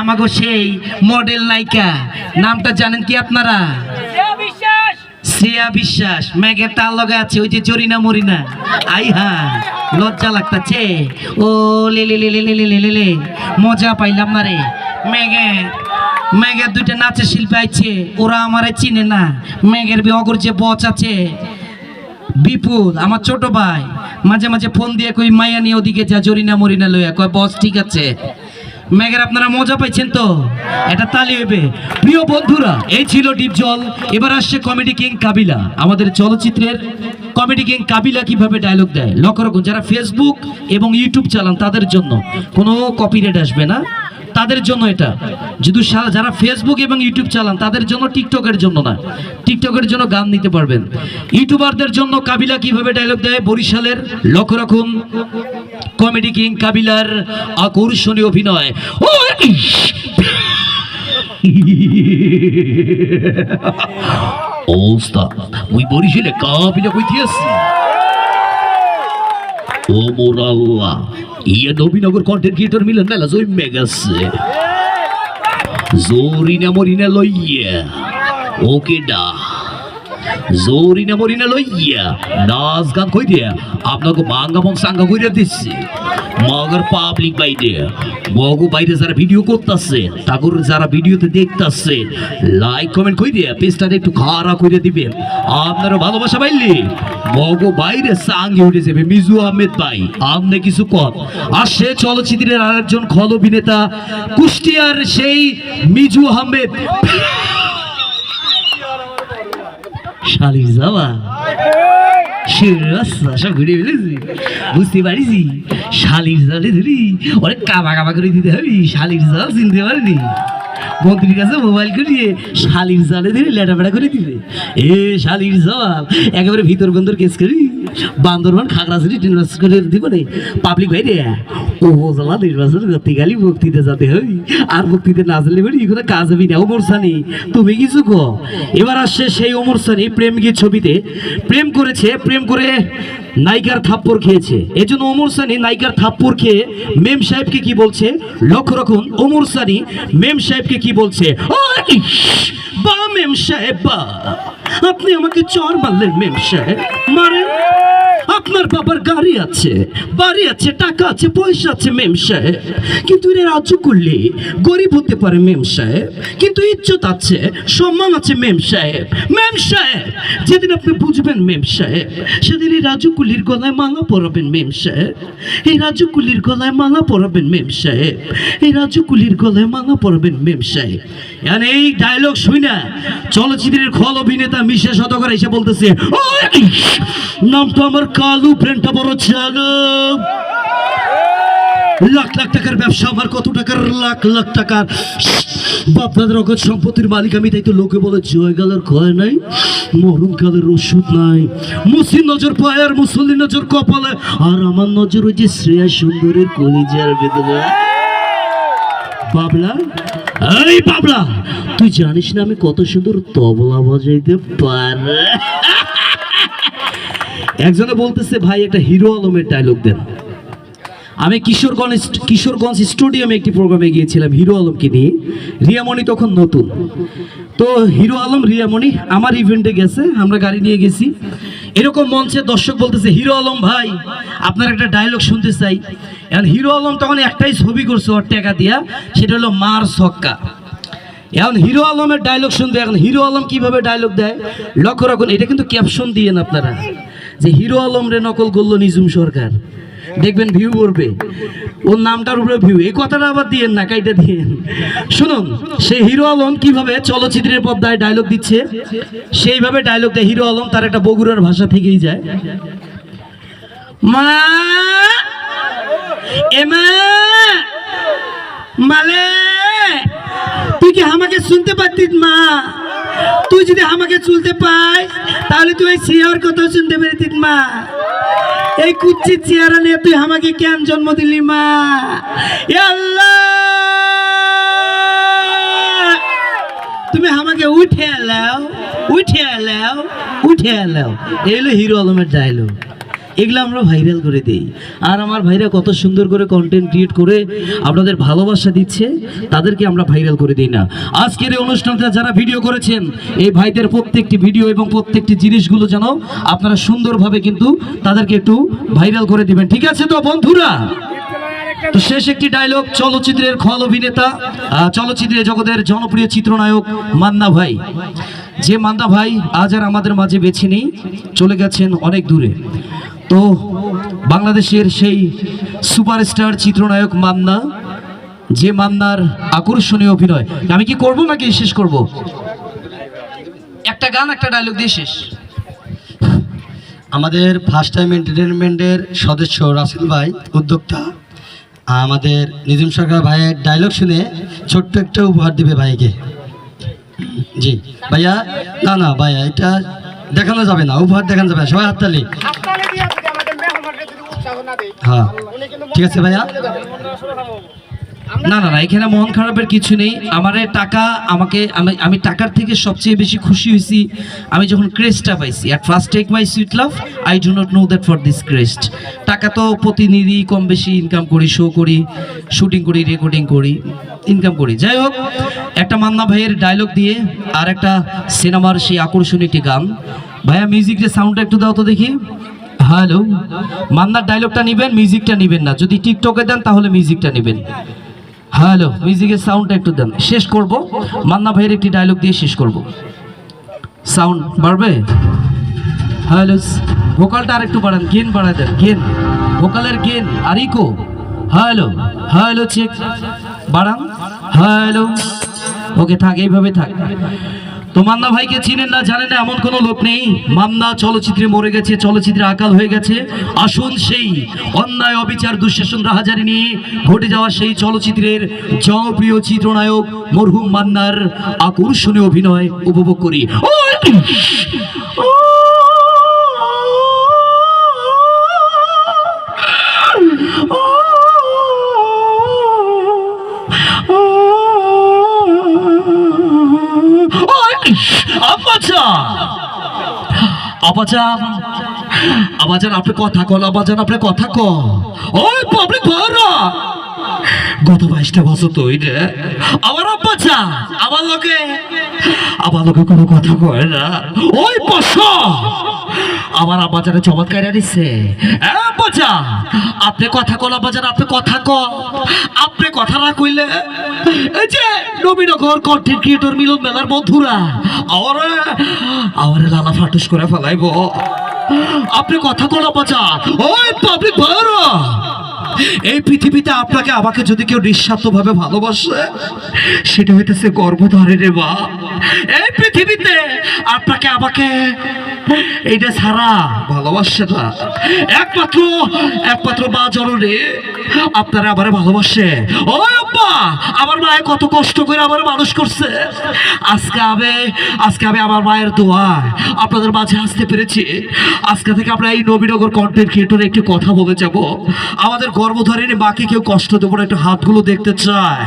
আমাগো সেই মডেল নায়িকা। নামটা জানেন কি আপনারা? শ্রেয়া বিশ্বাস। ম্যাগের তার লগে আছে ওই যে জরিনা মরিনা। আই হা লজ্জা লাগতাছে। ও লে লে লে লে লে লে লে মজা পাইলাম না রে। ম্যাগের ম্যাগের দুইটা নাচের শিল্পী আইছে ওরা আমারে চিনে না। ম্যাগের বি অগর যে বচ আছে বিপুল আমার ছোট ভাই মাঝে মাঝে ফোন দিয়ে কই মায়া নিয়ে ওদিকে যা জরিনা মরিনা লইয়া। কয় বস ঠিক আছে। মেঘের আপনারা মজা পাইছেন তো? এটা তালি হইবে। প্রিয় বন্ধুরা, এই ছিল ডিপ জল। এবার আসছে কমেডি কিং কাবিলা। আমাদের চলচ্চিত্রের কমেডি কিং কাবিলা কীভাবে ডায়লগ দেয়? লক্ষ্য রাখুন, যারা ফেসবুক এবং ইউটিউব চালান তাদের জন্য কোনো কপিরাইট আসবে না। তাদের জন্য এটা। যদি যারা ফেসবুক এবং ইউটিউব চালান, তাদের জন্য টিকটকের জন্য না। টিকটকের জন্য গান নিতে পারবেন। ইউটিউবারদের জন্য কাবিলা কীভাবে ডায়লগ দেয়? বরিশালের লক্ষ্য রাখুন কমেডি কিং কাবিলার আকর্ষণীয় অভিনয়। ও বরিশালে কাবিলা কইতে আসছি। ও মোর ইয়ে নবীনগর কন্টেন্ট ক্রিয়েটর মিলন মেলা জমে গেছে জোরিনা মরিনা লইয়া। ওকে ডা। জোরিনা মরিনা লইয়া নাচ গান কই দিয়া? আপনাকে মাঙ্গা মং সাঙ্গা কইরা দিচ্ছে। মগর পাবলিক বাইরে মগু বাইরে যারা ভিডিও করতেছে, তাগর যারা ভিডিওতে দেখতাছে লাইক কমেন্ট কই দিয়া? পেজটাতে একটু খাড়া কইরা দিবেন। আপনারা ভালোবাসা পাইলে মগু বাইরে সাঙ্গে উঠে যাবে। মিজু আহমেদ ভাই, আমনে কিছু কর। আর সে চলচ্চিত্রের আরেকজন খল অভিনেতা কুষ্টিয়ার সেই মিজু আহমেদ। শালির যাওয়া সব ঘুরে ফেলেছি বুঝতে পারিছি শালির জালে ধরি অনেক কাবা কাবা করে দিতে হবে। শালির জাল চিনতে পারিনি? মন্ত্রীর কাছে মোবাইল করিয়ে শালির জালে ধরে লেটাপেটা করে দিবে। এ শালির জবাব একেবারে ভিতর বন্ধুর কেস করি। বান্দরবান খাগড়াছড়ি টিনবাস করে দিব রে পাবলিক ভাই রে উপজেলা নির্বাচন বক্তৃতা যাতে হই আর বক্তৃতা না জানলে বলি এগুলো কাজ হবি না। ওমর সানি, তুমি কিছু কো? এবার আসছে সেই ওমর সানি প্রেম গীত ছবিতে। প্রেম করেছে, প্রেম করে নায়িকার থাপ্পড় খেয়েছে। এই জন্য ওমর সানি নায়িকার থাপ্পড় খেয়ে মেম সাহেবকে কি বলছে? লক্ষ্য রাখুন, ওমর সানি মেম সাহেবকে কি বলছে? বা মেম সাহেব, বা। আপনি আমাকে চর মারলেন মেম সাহেব। আপনার বাবার গাড়ি আছে, বাড়ি আছে, টাকা আছে, পয়সা আছে মেম সাহেব। কিন্তু এর রাজ্য করলে গরিব হতে পারে মেম সাহেব। কিন্তু ইজ্জত আছে, সম্মান আছে মেম সাহেব। মেম সাহেব, যেদিন আপনি বুঝবেন মেম সাহেব, সেদিন এই রাজুকুলির গলায় মালা পরাবেন মেম সাহেব। এই রাজুকুলির গলায় মালা পরাবেন মেম সাহেব। এই রাজুকুলির গলায় মালা পরাবেন মেম সাহেব। আর এই ডায়লগ শুই না চলচ্চিত্রের খল অভিনেতা মিশা শতকরা এসে বলতেছে নাম তো আমার কালু ব্রেনটা বড় চালু লাখ লাখ টাকার ব্যবসা আমার, কত টাকার? লাখ লাখ টাকার। বাপদাদের অগত সম্পত্তির মালিক, আমি তাই তো লোকে বলে জয়গালের ক্ষয় নাই মরণকালের ওষুধ নাই। মুসির নজর পায় আর মুসল্লি নজর কপালে। আর আমার নজর ওই যে শ্রেয়া সুন্দরের কলিজার ভেতরে। বাবলা এই বাবলা তুই জানিস না আমি কত সুন্দর তবলা বাজাইতে পারে? একজনে বলতেছে, ভাই, একটা হিরো আলমের ডায়লগ দেন। আমি কিশোরগঞ্জ কিশোরগঞ্জ স্টুডিয়ামে একটি প্রোগ্রামে গিয়েছিলাম হিরো আলমকে নিয়ে। রিয়ামণি তখন নতুন। তো হিরো আলম, রিয়ামণি, আমার ইভেন্টে গেছে, আমরা গাড়ি নিয়ে গেছি। এরকম মঞ্চে দর্শক বলতেছে, হিরো আলম ভাই, আপনার একটা ডায়লগ শুনতে চাই। এখন হিরো আলম তখন একটাই ছবি করছে ওর টাকা দিয়া, সেটা হলো মার ছক্কা। এখন হিরো আলমের ডায়লগ শুনতে এখন হিরো আলম কীভাবে ডায়লগ দেয়? লক্ষ্য রাখুন, এটা কিন্তু ক্যাপশন দিয়েন আপনারা। যে হিরো আলম রে নকল করল নিজুম সরকার। দেখবেন ভিউ করবে ওর নামটার উপরে ভিউ এই কথাটা আবার দিয়েন না, কাইটা দিয়েন। শুনুন, সেই হিরো আলম কীভাবে চলচ্চিত্রের পর্দায় ডায়লগ দিচ্ছে, সেইভাবে ডায়লগ দেয় হিরো আলম, তার একটা বগুড়ার ভাষা থেকেই যায়। মা এমা মালে, তুই কি আমাকে শুনতে পারতিস, মা? তুই যদি আমাকে চুলতে পাই, তাহলে তুই ওই চেয়ার কথা শুনতে পেরেছিস, মা। এই কুচ্ছি চেয়ারা নিয়ে তুই আমাকে কেন জন্ম দিলি, মা? তুমি আমাকে উঠে এলাও উঠে এলাও উঠে এলাও। এলো হিরো আলমের ডায়লগ এগুলো আমরা ভাইরাল করে দিই। আর আমার ভাইরা কত সুন্দর করে কন্টেন্ট ক্রিয়েট করে আপনাদের ভালোবাসা দিচ্ছে তাদেরকে আমরা ভাইরাল করে দিই না। আজকের এই অনুষ্ঠানটা যারা ভিডিও করেছেন এই ভাইদের প্রত্যেকটি ভিডিও এবং প্রত্যেকটি জিনিসগুলো যেন আপনারা সুন্দরভাবে কিন্তু তাদেরকে একটু ভাইরাল করে দিবেন। ঠিক আছে তো বন্ধুরা? তো শেষ একটি ডায়লগ চলচ্চিত্রের খল অভিনেতা আহ, চলচ্চিত্রের জগতের জনপ্রিয় চিত্রনায়ক মান্না ভাই। যে মান্না ভাই আজ আর আমাদের মাঝে বেছে নেই চলে গেছেন অনেক দূরে। তো বাংলাদেশের সেই সুপারস্টার চিত্রনায়ক মান্না, যে মান্নার আকর্ষণীয় অভিনয়। আমি কি করব নাকি শেষ করব? একটা গান, একটা ডায়লগ দিয়ে শেষ। আমাদের ফার্স্ট টাইম এন্টারটেনমেন্টের সদস্য রাসেল ভাই, উদ্যোক্তা। আমাদের নিজাম সরকার ভাইয়ের ডায়লগ শুনে ছোট্ট একটা উপহার দিবে ভাইকে। জি। ভাইয়া, না না, ভাইয়া, এটা দেখানো যাবে না। উপহার দেখানো যাবে না। সবাই হাততালি। হ্যাঁ। ঠিক আছে ভাইয়া। না না না, এখানে মন খারাপের কিছু নেই। আমার টাকা আমাকে, আমি আমি টাকার থেকে সবচেয়ে বেশি খুশি হয়েছি। আমি যখন ক্রেস্টটা পাইছি at first take my sweet love I do not know that for this crest টাকা তো প্রতিনিধি কম বেশি ইনকাম করি শো করি শুটিং করি রেকর্ডিং করি ইনকাম করি। যাই হোক, একটা মান্না ভাইয়ের ডায়লগ দিয়ে আর একটা সিনেমার সেই আকর্ষণীয় একটি গান। ভাইয়া মিউজিকের সাউন্ডটা একটু দাও তো দেখি। হ্যালো, মান্নার ডায়লগটা নেবেন মিউজিকটা নেবেন না। যদি টিকটকে দেন, তাহলে মিউজিকটা নেবেন। হ্যালো মিউজিকের সাউন্ডটা একটু দেন। শেষ করব। মান্না ভাইয়ের একটি ডায়লগ দিয়ে শেষ করব। সাউন্ড বাড়বে? হ্যালো ভোকালটা আর একটু বাড়ান গেন বাড়ায় দেন গেন ভোকালের গেন আর ইকো হ্যালো হ্যালো চেক বাড়ান। হ্যালো। ওকে থাক, এইভাবে থাক। তো মান্না ভাইকে চিনেন না, জানেন না, এমন কোনো লোক নেই। মান্না চলচ্চিত্রে মরে গেছে, চলচ্চিত্রে আকাল হয়ে গেছে। আসুন সেই অন্যায়, অবিচার, দুঃশাসন, রাহাজারি নিয়ে ঘটে যাওয়া সেই চলচ্চিত্রের জনপ্রিয় চিত্রনায়ক মরহুম মান্নার আকর্ষণীয় অভিনয় উপভোগ করি। আব্বাজান আবাজান আপনি কথা কল আবাজান আপনি কথা ক ওই পাবলিক ভাড়া গত বাইশটা বছর তো আমার আব্বাচা আমার লোকে। আমার লোকে কোনো কথা কয় না। ওই বস আমার আব্বাজারে চমৎকার দিচ্ছে আব্বাচা আপনি কথা কল আব্বাজান আপনি কথা ক আপনি কথা না কইলে, এই যে নবীনগর কন্টেন্ট ক্রিয়েটর মিলন মেলার বন্ধুরা আমারে আমারে লালা ফাটুস করে ফেলাইব। আপনি কথা কল আব্বাচা ওই পাবলিক ভাড়া এই পৃথিবীতে আপনাকে, আমাকে যদি কেউ নিঃস্বার্থভাবে ভালোবাসে, সেটা হইতেছে গর্ভধারে রে বা এই পৃথিবীতে আপনাকে, আমাকে এইটা ছাড়া ভালোবাসে না। একমাত্র একমাত্র মা জননী আপনারা আমারে ভালোবাসে। ও আব্বা, আমার মায়ে কত কষ্ট করে আমার মানুষ করছে। আজকে আমি আজকে আমি আমার মায়ের দোয়ায় আপনাদের মাঝে আসতে পেরেছি। আজকে থেকে আমরা এই নবীনগর কন্টেন্ট ক্রিয়েটরে একটি কথা বলে যাব। আমাদের গর্ভধারিণী বাকি কেউ কষ্ট দেবো না, একটু হাতগুলো দেখতে চায়।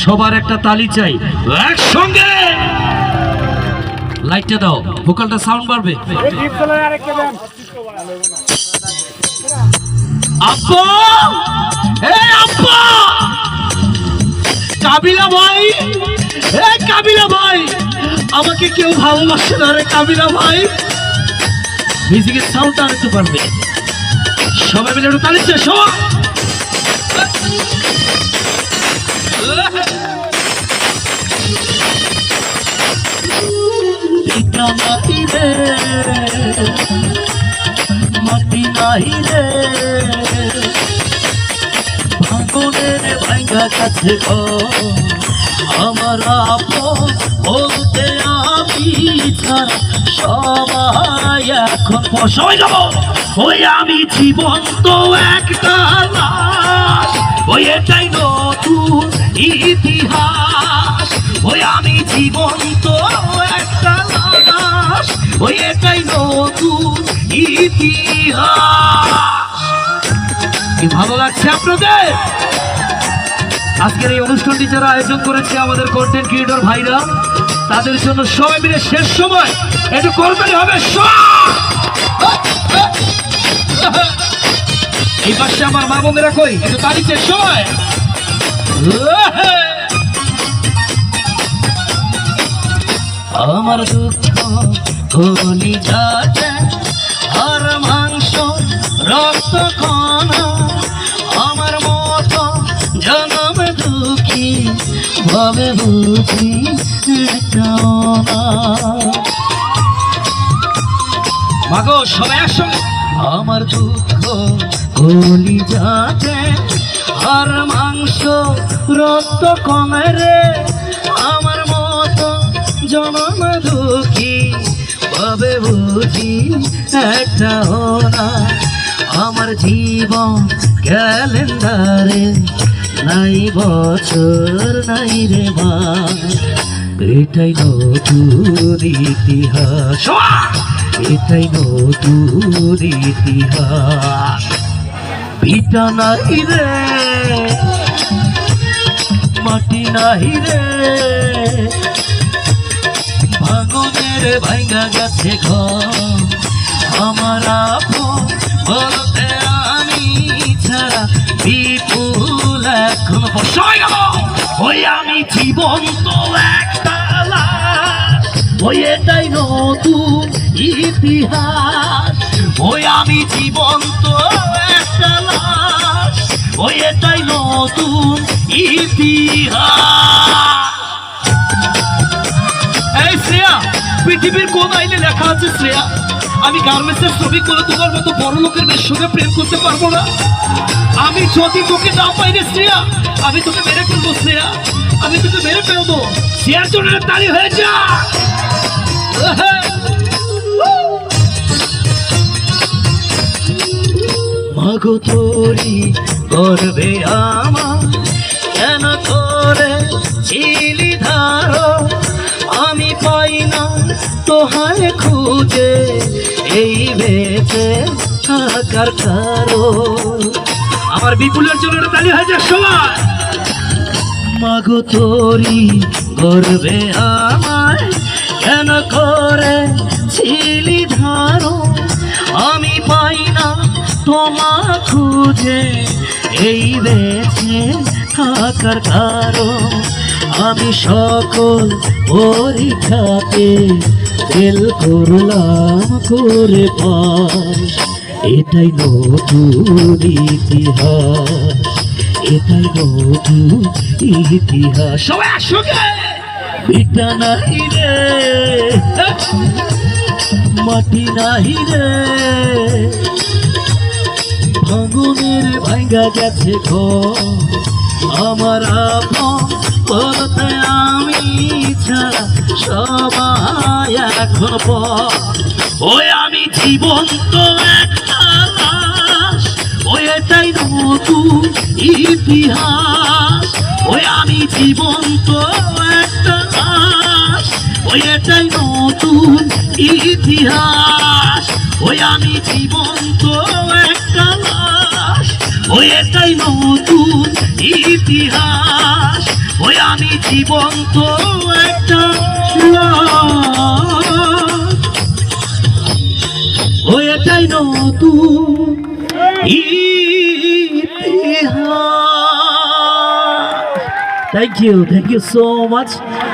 সবার একটা তালি চাই, একসঙ্গে। লাইটটা দাও ভোকালটা সাউন্ড বাড়বে। আব্বা! এ আব্বা! কাবিলা ভাই! এ কাবিলা ভাই! আমাকে কেউ ভালোবাসে না রে কাবিলা ভাই। মিউজিকের সাউন্ডটা একটু পারবে। সবাই মিলে একটু তালিছে সবাই মাটি নাই রে ভাঙনের ভাঙ্গা কাছে আমার আপন বলতে আমি ছাড়া সবাই এখন সবাই যাব। ওই আমি জীবন্ত একটা ওই এটাই নতুন ইতিহাস। ওই আমি জীবন্ত একটা ওই এটাই নতুন ইতিহাস। ভালো লাগছে আপনাদের? আজকের এই অনুষ্ঠানটি যারা আয়োজন করেছে আমাদের কন্টেন্ট ক্রিয়েটর ভাইরা, তাদের জন্য সবাই মিলে শেষ সময়। একটু করতালি হবে এই পাশে আমার মা বোনেরা কই? একটু শেষ সময়। আমার দুঃখ আর মাংস রক্ত কণা, আমার মতো জনম দুঃখী, ভাবে বুঝি একটাও মাগো, সবাই একসঙ্গে। আমার দুঃখ কলি যাচ্ছে আর মাংস রক্ত কমে রে, আমার মতো জনম দুঃখী ভাবে বুঝি, একটা না আমার জীবন ক্যালেন্ডারে, নাই বছর, নাই রে মা এটাই নতুন ইতিহাস। এটাই নতুন ইতিহাস। পিতা নাই রে, মাটি নাই রে। ভাঙনের ভাঙ্গা গেছে ঘর। আমার আপন বলতে আমি ছাড়া বিপুল এখন ওই আমি জীবন্ত একটা ওই এটাই নতুন ইতিহাস। ওই আমি জীবন্ত একটা ওই এটাই নতুন ইতিহাস। এই শ্রেয়া পৃথিবীর কোন আইনে লেখা আছে শ্রেয়া? আমি গার্মেন্টসের শ্রমিক বলে তোমার মতো বড় লোকের মেয়ের সঙ্গে প্রেম করতে পারব না। আমি যদি তোকে না পাই রে শ্রেয়া, আমি তোকে মেরে ফেলব শ্রেয়া। আমি তোকে মেরে ফেলব। শ্রেয়ার জন্য তালি হয়ে যা। মাগো তোরি করবে আমার, কেন করে ধারো আমি তোহার খুঁজে, এই বেঁচে থাকার কারও আমার বিপুলের জন্য তালি হয়ে যাক, সবাই। মাগো তোরি করবে আমায় কেন করে ছিলি ধারো আমি পাই না তোমা খুঁজে, এই বেছে থাকার কারণ। আমি সকল পরীক্ষাতে ফেল করলাম করে পাস এটাই নতুন ইতিহাস। এটাই নতুন ইতিহাস। সবাই একসঙ্গে ভিটা নাই রে। মাটি নাই রে। ভাঙনের ভাঙ্গা গেছে ঘর। আমার বলতে আমি ছাড়া সবাই এখন ওই আমি জীবন্ত একটা ওই ইতিহাস। ওই আমি জীবন্ত একটা ওই এটাই নতুন ইতিহাস। ওই আমি জীবন্ত লাশ ওই এটাই নতুন ইতিহাস। ওই আমি জীবন্ত একটা ওই এটাই নতুন ইতিহাস। Thank you thank you so much